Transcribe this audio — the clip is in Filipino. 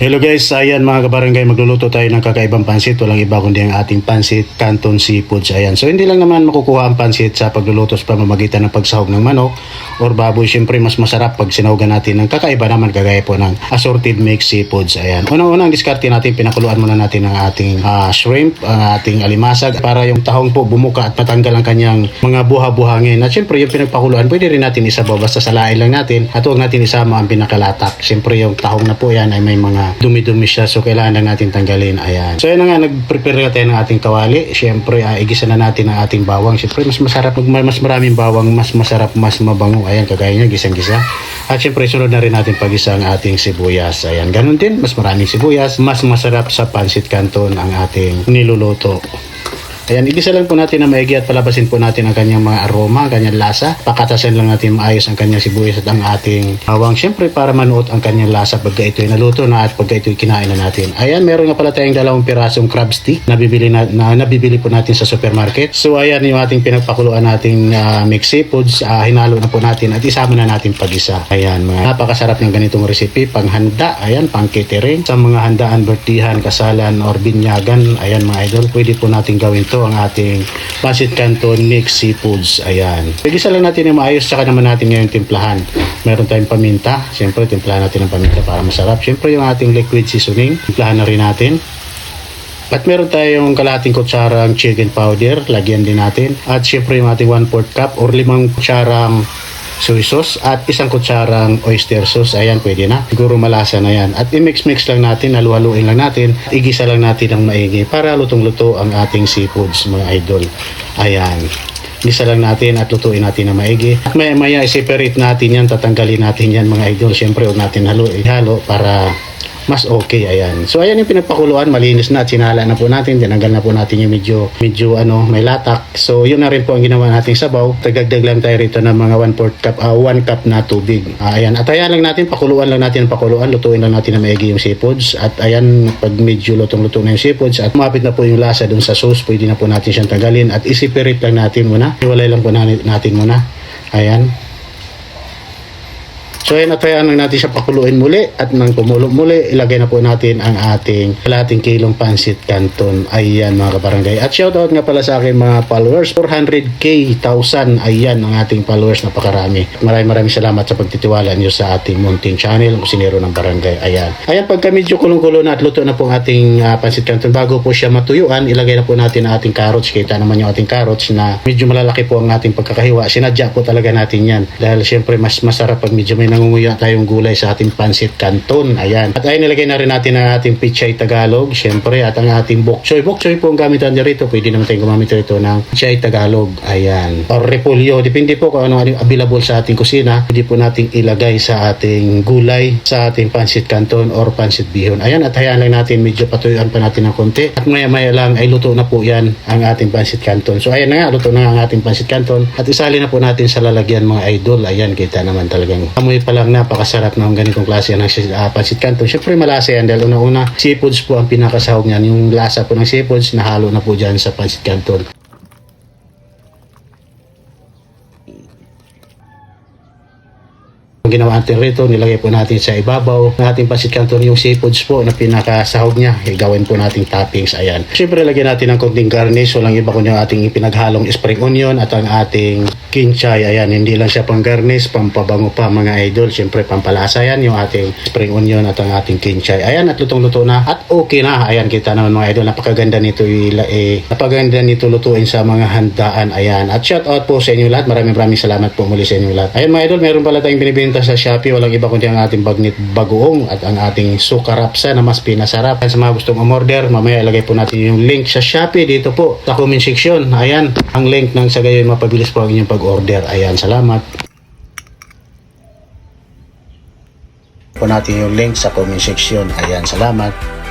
Hello guys, ayan mga kabarangay, magluluto tayo ng kakaibang pansit. Walang iba kundi ang ating pansit Canton Seafoods. Ayan. So hindi lang naman makukuha ang pansit sa pagluluto sa pamamagitan ng pagsahog ng manok or baboy. Siyempre mas masarap pag sinahogan natin ng kakaiba naman kagaya po ng assorted mixed seafoods. Ayan. Unang-unang diskarte natin, pinakuluan muna natin ang ating ah, shrimp, ang ating alimasag para yung tahong po bumuka at matanggal ang kanyang mga buha-buhangin. At siyempre yung pinagpakuluan, pwede rin natin isabaw basta salain lang natin at huwag natin isama ang pinakalatak. Siyempre yung tahong na po yan ay may mga dumi-dumi siya so kailangan lang natin tanggalin. Ayan. So yan na nga, nag-prepare na tayo ng ating kawali. Siyempre, uh, igisa na natin ang ating bawang. Siyempre, mas masarap, mas maraming bawang, mas masarap, mas mabango. Ayan, kagaya niya, gisang-gisa. At siyempre, sunod na rin natin pag-isa ang ating sibuyas. Ayan, ganun din, mas maraming sibuyas. Mas masarap sa pansit canton ang ating niluluto. Ayan, igisa lang po natin na maigi at palabasin po natin ang kanyang mga aroma, ang kanyang lasa. Pakatasin lang natin maayos ang kanyang sibuyas at ang ating bawang. Siyempre para manuot ang kanyang lasa pagka ito'y naluto na at pagka ito'y kinain na natin. Ayan, meron nga pala tayong dalawang pirasong crab stick na bibili, na, na nabibili po natin sa supermarket. So ayan yung ating pinagpakuluan nating uh, mixed seafoods. Ah, hinalo na po natin at isama na natin pag-isa. Ayan, mga napakasarap ng ganitong recipe. Panghanda, ayan, pang catering. Sa mga handaan, birthdihan, kasalan, or binyagan, ayan mga idol, pwede po natin gawin to ang ating pancit canton mixed seafoods. Ayan. Pagisa lang natin yung maayos, saka naman natin ngayon timplahan. Meron tayong paminta. Siyempre, timplahan natin ang paminta para masarap. Siyempre, yung ating liquid seasoning, timplahan na rin natin. At meron tayong kalahating kutsarang chicken powder, lagyan din natin. At syempre yung ating 1 4 cup or limang kutsarang soy sauce at isang kutsarang oyster sauce. Ayan, pwede na. Siguro malasa na yan. At i-mix-mix lang natin, halu-haluin lang natin. Igisa lang natin ng maigi para lutong-luto ang ating seafoods, mga idol. Ayan. Gisa lang natin at lutuin natin na maigi. At maya maya i-separate natin yan, tatanggalin natin yan mga idol. Siyempre huwag natin halo, ihalo para mas okay ayan. So ayan yung pinagpakuluan. Malinis na at sinala na po natin. Tinanggal na po natin yung medyo medyo ano may latak. So yun na rin po ang ginawa nating sabaw. Tagagdag lang tayo rito ng mga 1 4 cup 1 cup na tubig. Ah, ayan. At ayan lang natin pakuluan lang natin pakuluan. Lutuin lang natin na maigi yung seafoods. At ayan pag medyo lutong luto na yung seafoods at umapit na po yung lasa dun sa sauce pwede na po natin siyang tanggalin at isiperate lang natin muna. Iwalay lang po na- natin muna. Ayan So ayan, atayan lang natin siya pakuluin muli at nang kumulo muli, ilagay na po natin ang ating kalating kilong pansit canton. Ayan mga kabarangay. At shoutout nga pala sa aking mga followers. 400k, 1,000. Ayan ang ating followers. Napakarami. Maraming maraming salamat sa pagtitiwala niyo sa ating Mountain Channel, Kusinero ng Barangay. Ayan. Ayan, pagka medyo kulong-kulo na at luto na po ang ating ah, pansit canton, bago po siya matuyuan, ilagay na po natin ang ating carrots. Kita naman yung ating carrots na medyo malalaki po ang ating pagkakahiwa. Sinadya po talaga natin yan. Dahil siyempre mas masarap pag medyo may nangunguya tayong gulay sa ating pansit canton. Ayan. At ayun, nilagay na rin natin ang ating pichay Tagalog. Siyempre, at ang ating bok choy. Bok choy po ang gamitan niya rito. Pwede naman tayong gumamit rito ng pichay Tagalog. Ayan. Or repolyo. Depende po kung ano available sa ating kusina. Pwede po nating ilagay sa ating gulay, sa ating pansit canton or pansit bihon. Ayan. At hayaan lang natin. Medyo patuyuan pa natin ng konti. At maya-maya lang ay luto na po yan ang ating pansit canton. So ayan na nga. Luto na ang ating pansit canton. At isali na po natin sa lalagyan mga idol. Ayan. Kita naman talagang amoy pa lang napakasarap ng ganitong klase ng uh, pansit canton. Siyempre malasa yan dahil una-una seafoods po ang pinakasahog niyan. Yung lasa po ng seafoods nahalo na po dyan sa pansit canton. Ginawa natin rito, nilagay po natin sa ibabaw ng ating pansit canton yung seafoods po na pinakasahog niya. Eh, gawin po nating toppings. Ayan. Siyempre, lagyan natin ng konting garnish. Walang iba kundi ang ating ipinaghalong spring onion at ang ating kinchay. Ayan, hindi lang siya pang garnish, pampabango pa mga idol. Siyempre, pampalasa yan yung ating spring onion at ang ating kinchay. Ayan, at lutong-luto na. At okay na. Ayan, kita naman mga idol. Napakaganda nito. Eh, napakaganda nito lutuin sa mga handaan. Ayan. At shout out po sa inyo lahat. Maraming maraming salamat po muli sa inyo lahat. Ayan mga idol, meron pala tayong binibenta sa Shopee. Walang iba kundi ang ating bagnit bagoong at ang ating sukarapsa na mas pinasarap. Sa mga gustong umorder, mamaya ilagay po natin yung link sa Shopee dito po sa comment section. Ayan, ang link ng sa gayon mapabilis po ang inyong pag-order. Ayan, salamat. po natin yung link sa comment section. Ayan, salamat.